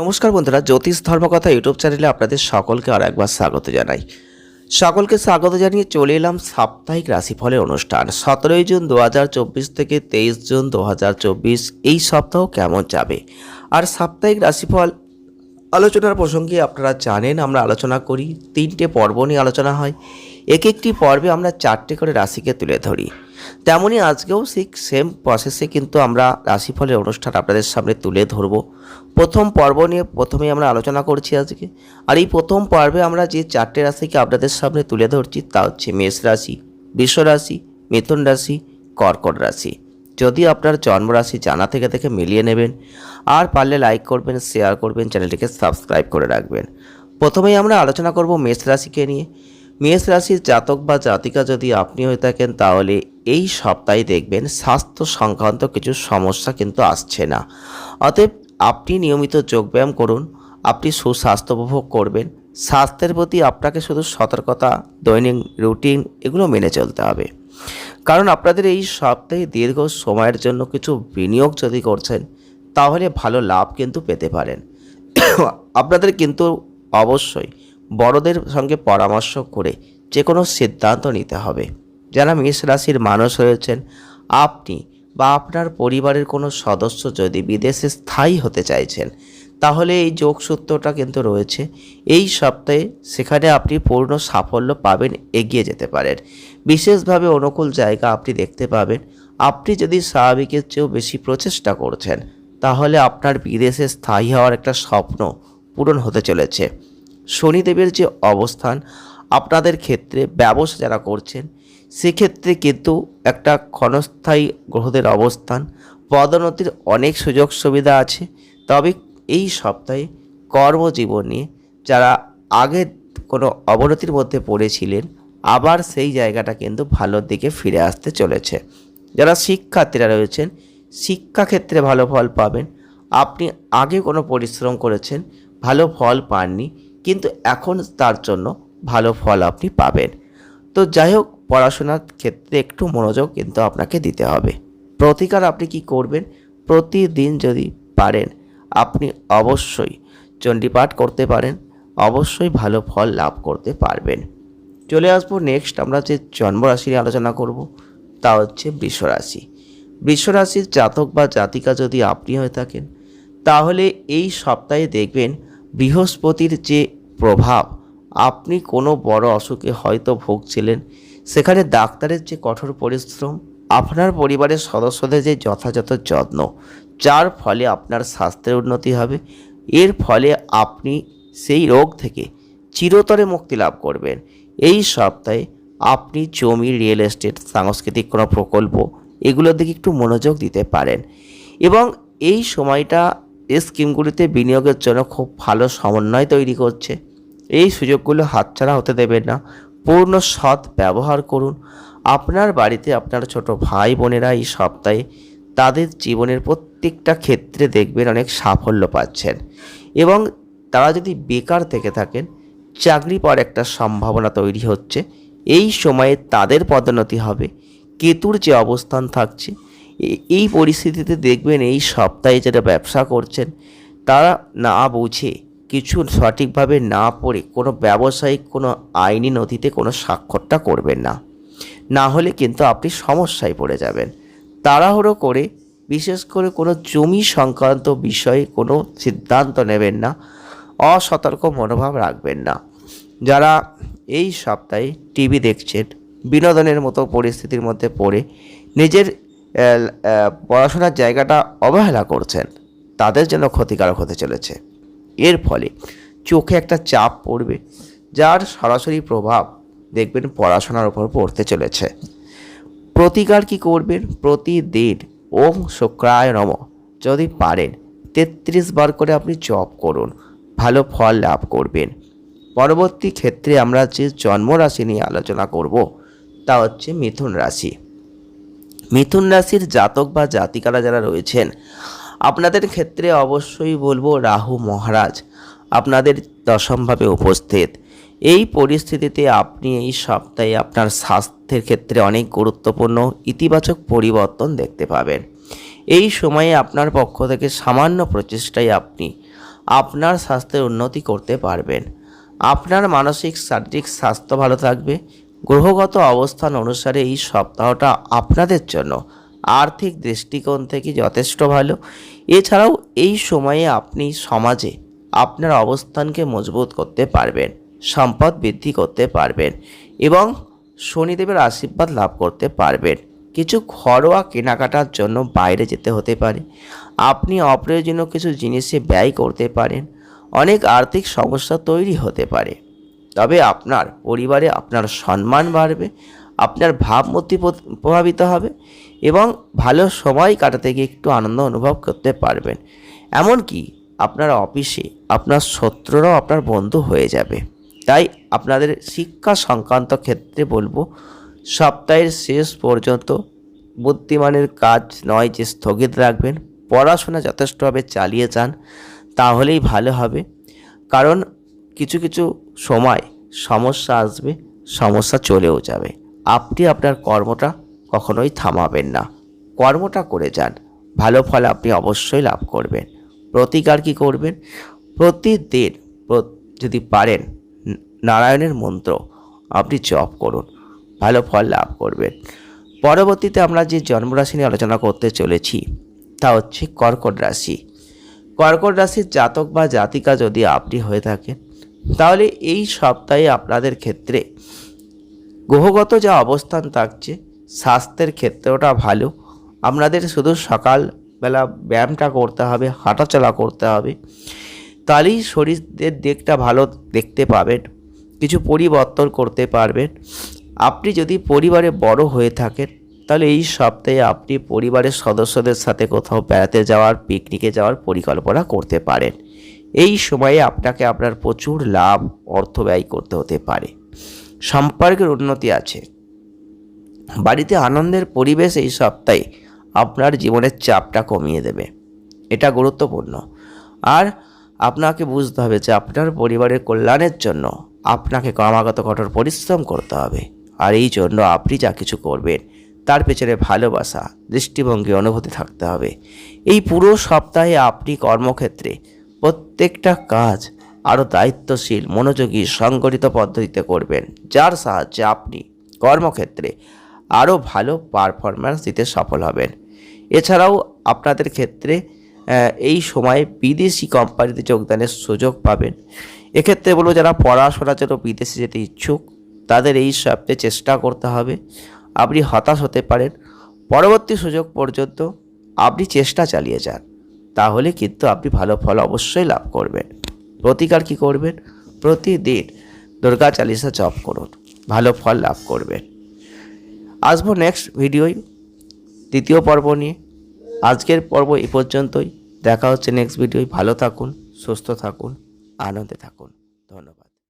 নমস্কার বন্ধুরা, জ্যোতিষ ধর্মকথা ইউটিউব চ্যানেলে আপনাদের সকলকে আর একবার স্বাগত জানাই। সকলকে স্বাগত জানিয়ে চলে এলাম সাপ্তাহিক রাশিফলের অনুষ্ঠান। সতেরোই জুন দু হাজার চব্বিশ থেকে তেইশ জুন দু হাজার চব্বিশ, এই সপ্তাহ কেমন যাবে? আর সাপ্তাহিক রাশিফল আলোচনার প্রসঙ্গে আপনারা জানেন, আমরা আলোচনা করি, তিনটে পর্ব নিয়ে আলোচনা হয়। এক একটি পর্বে আমরা চারটে করে রাশিকে তুলে ধরি। তেমনই আজকেও সেই সেম প্রসেসে কিন্তু আমরা রাশিফলের অনুষ্ঠান আপনাদের সামনে তুলে ধরব। প্রথম পর্ব নিয়ে প্রথমেই আমরা আলোচনা করছি আজকে। আর এই প্রথম পর্বে আমরা যে চারটে রাশিকে আপনাদের সামনে তুলে ধরছি তা হচ্ছে মেষ রাশি, বৃষ রাশি, মিথুন রাশি, কর্কট রাশি। যদি আপনার জন্মরাশি জানা থেকে থেকে মিলিয়ে নেবেন আর পারলে লাইক করবেন শেয়ার করবেন, চ্যানেলটিকে সাবস্ক্রাইব করে রাখবেন। প্রথমেই আমরা আলোচনা করব মেষ রাশিকে নিয়ে। মেষ রাশির জাতক বা জাতিকা যদি আপনি হয়ে থাকেন তাহলে এই সপ্তাহে দেখবেন স্বাস্থ্য সংক্রান্ত কিছু সমস্যা কিন্তু আসছে না। অতএব আপনি নিয়মিত যোগব্যায়াম করুন, আপনি সুস্বাস্থ্য উপভোগ করবেন। স্বাস্থ্যের প্রতি আপনাকে শুধু সতর্কতা, দৈনিক রুটিন এগুলো মেনে চলতে হবে। কারণ আপনাদের এই সপ্তাহে দীর্ঘ সময়ের জন্য কিছু বিনিয়োগ যদি করছেন, তাহলে ভালো লাভ কিন্তু পেতে পারেন। আপনাদের কিন্তু অবশ্যই বড়দের সঙ্গে পরামর্শ করে যে কোনো সিদ্ধান্ত নিতে হবে। যারা মেষ রাশির মানুষ রয়েছেন আপনি বা আপনার পরিবারের কোনো সদস্য যদি বিদেশে স্থায়ী হতে চাইছেন, তাহলে এই যোগসূত্রটা কিন্তু রয়েছে। এই সপ্তাহে সেখানে আপনি পূর্ণ সাফল্য পাবেন, এগিয়ে যেতে পারেন। বিশেষভাবে অনুকূল জায়গা আপনি দেখতে পাবেন। আপনি যদি স্বাভাবিকের চেয়েও বেশি প্রচেষ্টা করছেন, তাহলে আপনার বিদেশে স্থায়ী হওয়ার একটা স্বপ্ন পূরণ হতে চলেছে। শনিদেবের যে অবস্থান, আপনাদের ক্ষেত্রে ব্যবসা যারা করছেন সেক্ষেত্রে কিন্তু একটা ক্ষণস্থায়ী গ্রহদের অবস্থান, পদোন্নতির অনেক সুযোগ সুবিধা আছে। তবে এই সপ্তাহে কর্মজীবন নিয়ে যারা আগে কোনো অবনতির মধ্যে পড়েছিলেন, আবার সেই জায়গাটা কিন্তু ভালোর দিকে ফিরে আসতে চলেছে। যারা শিক্ষার্থীরা রয়েছেন, শিক্ষাক্ষেত্রে ভালো ফল পাবেন। আপনি আগে কোনো পরিশ্রম করেছেন, ভালো ফল পাননি, কিন্তু এখন তার জন্য ভালো ফল আপনি পাবেন। তো যাই হোক পড়াশোনার ক্ষেত্রে একটু মনোযোগ কিন্তু আপনাকে দিতে হবে। প্রতিকার আপনি কি করবেন? প্রতিদিন যদি পারেন, আপনি অবশ্যই চণ্ডীপাঠ করতে পারেন, অবশ্যই ভালো ফল লাভ করতে পারবেন। চলে আসব নেক্সট আমরা যে জন্মরাশি নিয়ে আলোচনা করব, তা হচ্ছে বৃষরাশি। বৃষরাশির জাতক বা জাতিকা যদি আপনি হয়ে থাকেন, তাহলে এই সপ্তাহে দেখবেন বৃহস্পতির যে প্রভাব, আপনি কোনো বড় অসুখে হয়তো ভুগছিলেন সেখানে ডাক্তারের যে কঠোর পরিশ্রম, আপনার পরিবারের সদস্যদের যে যথাযথ যত্ন, যার ফলে আপনার স্বাস্থ্যের উন্নতি হবে। এর ফলে আপনি সেই রোগ থেকে চিরতরে মুক্তি লাভ করবেন। এই সপ্তাহে আপনি জমি, রিয়েল এস্টেট, সাংস্কৃতিক কোনো প্রকল্প, এগুলোর দিকে একটু মনোযোগ দিতে পারেন। এবং এই সময়টা এই স্কিমগুলিতে বিনিয়োগের জন্য খুব ভালো সমন্বয় তৈরি করছে। এই সুযোগগুলো হাতছাড়া হতে দেবেন না। পূর্ণ সৎ ব্যবহার করুন। আপনার বাড়িতে আপনার ছোট ভাই বোনেরা এই সপ্তাহে তাদের জীবনের প্রত্যেকটা ক্ষেত্রে দেখবেন অনেক সাফল্য পাচ্ছেন। এবং তারা যদি বেকার থেকে থাকেন, চাকরি পাওয়ার একটা সম্ভাবনা তৈরি হচ্ছে। এই সময়ে তাদের পদোন্নতি হবে। কেতুর যে অবস্থান থাকছে এই পরিস্থিতিতে দেখবেন এই সপ্তাহে যারা ব্যবসা করছেন, তারা না বুঝে কিছু সঠিকভাবে না পড়ে কোনো ব্যবসায়িক, কোনো আইনি নথিতে কোনো স্বাক্ষরটা করবেন না। না হলে কিন্তু আপনি সমস্যায় পড়ে যাবেন। তাড়াহুড়ো করে, বিশেষ করে কোনো জমি সংক্রান্ত বিষয়ে কোনো সিদ্ধান্ত নেবেন না। অসতর্ক মনোভাব রাখবেন না। যারা এই সপ্তাহে টিভি দেখছেন, বিনোদনের মতো পরিস্থিতির মধ্যে পড়ে, নিজের পড়াশোনার জায়গাটা অবহেলা করছেন, তাদের জন্য ক্ষতিকারক হতে চলেছে। এর ফলে চোখে একটা চাপ পড়বে, যার সরাসরি প্রভাব দেখবেন পড়াশোনার উপর পড়তে চলেছে। প্রতিকার কি করবেন? প্রতিদিন ওম শুক্রায় নম। যদি পারেন, তেত্রিশ বার করে আপনি জপ করুন, ভালো ফল লাভ করবেন। পরবর্তী ক্ষেত্রে আমরা যে জন্মরাশি নিয়ে আলোচনা করব, তা হচ্ছে মিথুন রাশি। মিথুন রাশির জাতক বা জাতিকারা যারা রয়েছেন আপনাদের ক্ষেত্রে অবশ্যই বলব রাহু মহারাজ, আপনাদের দশমভাবে উপস্থিত। এই পরিস্থিতিতে আপনি এই সপ্তাহে আপনার স্বাস্থ্যের ক্ষেত্রে অনেক গুরুত্বপূর্ণ ইতিবাচক পরিবর্তন দেখতে পাবেন। এই সময়ে আপনার পক্ষ থেকে সামান্য প্রচেষ্টায় আপনি আপনার স্বাস্থ্যের উন্নতি করতে পারবেন। আপনার মানসিক, শারীরিক স্বাস্থ্য ভালো থাকবে। গ্রহগত অবস্থান অনুসারে এই সপ্তাহটা আপনাদের জন্য আর্থিক দৃষ্টিকোণ থেকে যথেষ্ট ভালো। এছাড়াও এই সময়ে আপনি সমাজে আপনার অবস্থানকে মজবুত করতে পারবেন, সম্পদ বৃদ্ধি করতে পারবেন এবং শনিদেবের আশীর্বাদ লাভ করতে পারবেন। কিছু ঘরোয়া কেনাকাটার জন্য বাইরে যেতে হতে পারে। আপনি অপ্রয়োজনীয় কিছু জিনিসে ব্যয় করতে পারেন। অনেক আর্থিক সমস্যা তৈরি হতে পারে। তবে আপনার পরিবারে আপনার সম্মান বাড়বে, আপনার ভাবমূর্তি প্রভাবিত হবে এবং ভালো সময় কাটাতে গিয়ে একটু আনন্দ অনুভব করতে পারবেন। এমনকি আপনার অফিসে আপনার শত্রুরাও আপনার বন্ধু হয়ে যাবে। তাই আপনাদের শিক্ষা সংক্রান্ত ক্ষেত্রে বলব, সপ্তাহের শেষ পর্যন্ত বুদ্ধিমানের কাজ নয় যে স্থগিত রাখবেন, পড়াশোনা যথেষ্টভাবে চালিয়ে যান, তাহলেই ভালো হবে। কারণ কিছু কিছু সময় সমস্যা আসবে, সমস্যা চলেও যাবে। আপনি আপনার কর্মটা কখনোই থামাবেন না। কর্মটা করে যান। ভালো ফল আপনি অবশ্যই লাভ করবেন। প্রতিকার কি করবেন? প্রতিদিন যদি পারেন নারায়ণের মন্ত্র আপনি জপ করুন। ভালো ফল লাভ করবেন। পরবর্তীতে আমরা যে জন্মরাশি নিয়ে আলোচনা করতে চলেছি, তা হচ্ছে কর্কট রাশি। কর্কট রাশির জাতক বা জাতিকা যদি আপনি হয়ে থাকেন, তাহলে এই সপ্তাহে আপনাদের ক্ষেত্রে গ্রহগত যা অবস্থান থাকছে স্বাস্থ্যের ক্ষেত্রেওটা ভালো। আপনাদের শুধু সকালবেলা ব্যায়ামটা করতে হবে, হাঁটাচলা করতে হবে। তাহলেই শরীরের দিকটা ভালো দেখতে পাবেন, কিছু পরিবর্তন করতে পারবেন। আপনি যদি পরিবারে বড় হয়ে থাকেন, তাহলে এই সপ্তাহে আপনি পরিবারের সদস্যদের সাথে কোথাও বেড়াতে যাওয়ার পিকনিকে যাওয়ার পরিকল্পনা করতে পারেন। এই সময়ে আপনাকে আপনার প্রচুর লাভ, অর্থ ব্যয় করতে হতে পারে। সম্পর্কের উন্নতি আছে। বাড়িতে আনন্দের পরিবেশ এই সপ্তাহে আপনার জীবনের চাপটা কমিয়ে দেবে। এটা গুরুত্বপূর্ণ। আর আপনাকে বুঝতে হবে যে আপনার পরিবারের কল্যাণের জন্য আপনাকে ক্রমাগত কঠোর পরিশ্রম করতে হবে। আর এই জন্য আপনি যা কিছু করবেন, তার পেছনে ভালোবাসা, দৃষ্টিভঙ্গি, অনুভূতি থাকতে হবে। এই পুরো সপ্তাহে আপনি কর্মক্ষেত্রে প্রত্যেকটা কাজ আরও দায়িত্বশীল, মনোযোগী, সংগঠিত পদ্ধতিতে করবেন। যার সাহায্যে আপনি কর্মক্ষেত্রে আরও ভালো পারফরম্যান্স দিতে সফল হবেন। এছাড়াও আপনাদের ক্ষেত্রে এই সময়ে বিদেশি কোম্পানিতে যোগদানের সুযোগ পাবেন। এক্ষেত্রে বলব, যারা পড়াশোনার জন্য বিদেশে যেতে ইচ্ছুক, তাদের এই সপ্তাহে চেষ্টা করতে হবে। আপনি হতাশ হতে পারেন। পরবর্তী সুযোগ পর্যন্ত আপনি চেষ্টা চালিয়ে যান। তাহলে কিন্তু আপনি ভালো ফল অবশ্যই লাভ করবেন। প্রতিকার কি করবেন? প্রতিদিন দুর্গা চালিসা জপ করুন। ভালো ফল লাভ করবেন। আসব নেক্সট ভিডিওয়, দ্বিতীয় পর্ব নিয়ে। আজকের পর্ব এই পর্যন্তই। দেখা হচ্ছে নেক্সট ভিডিওয়। ভালো থাকুন, সুস্থ থাকুন, আনন্দে থাকুন। ধন্যবাদ।